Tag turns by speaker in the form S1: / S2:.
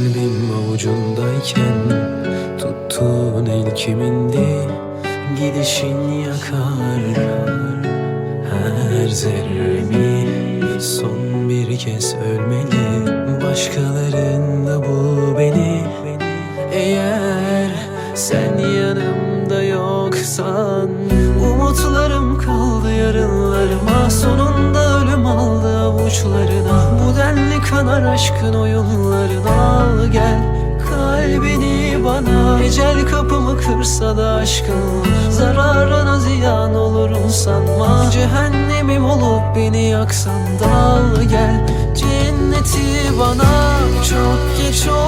S1: Kalbim avucumdayken tuttuğun el kimindi? Gidişin yakar her zerremi. Son bir kez ölmeli Başkalarında bu beni. Eğer sen yanımda yoksan Umutlarım kaldı yarın aldı avuçlarına Bu denli kanar aşkın oyunlarına. Al gel kalbini bana. Ecel kapımı kırsa da aşkın. Zararına ziyan olurum sanma. Cehennemim olup beni yaksan da. Al gel Cenneti bana. Çok geç oldu